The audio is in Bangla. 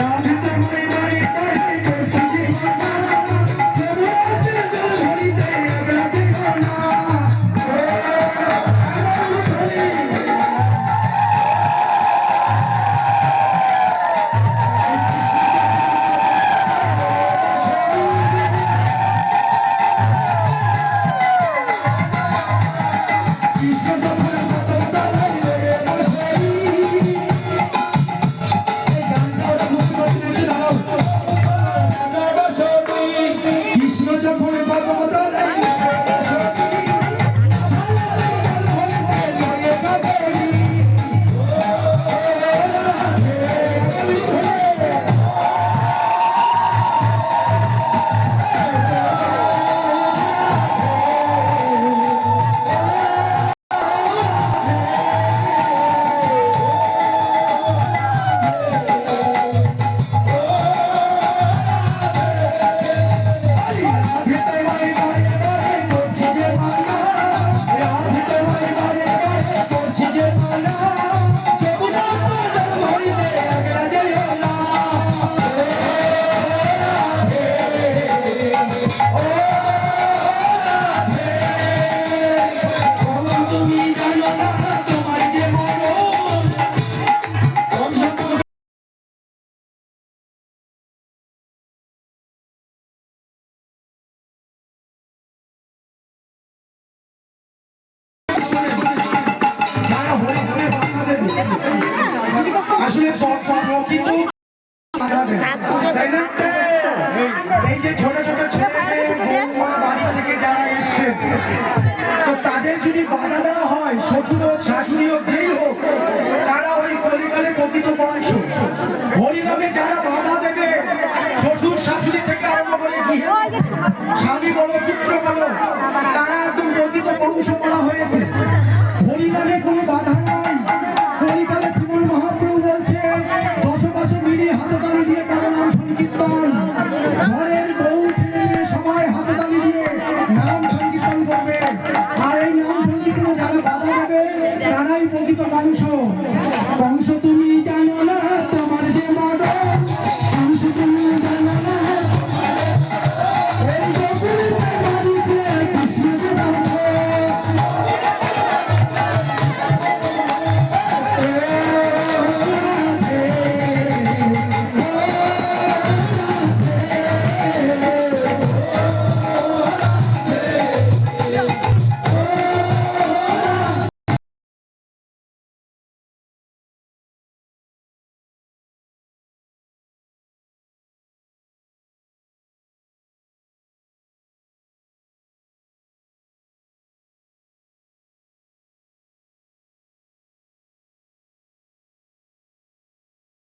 น้อง এই যে ছোট ছোট ছেলে তো তাদের যদি বাধা দেওয়া হয়, শ্বশুর হোক, শাশুড়ি হোক তারা ওই কলিকালে প্রকৃত বংশ হরিনামে যারা বাধা দেবে, শ্বশুর স্বামী বলো তারা একদম প্রকৃত বংশ করা হয়েছে। হরিনামে কোনো বাধা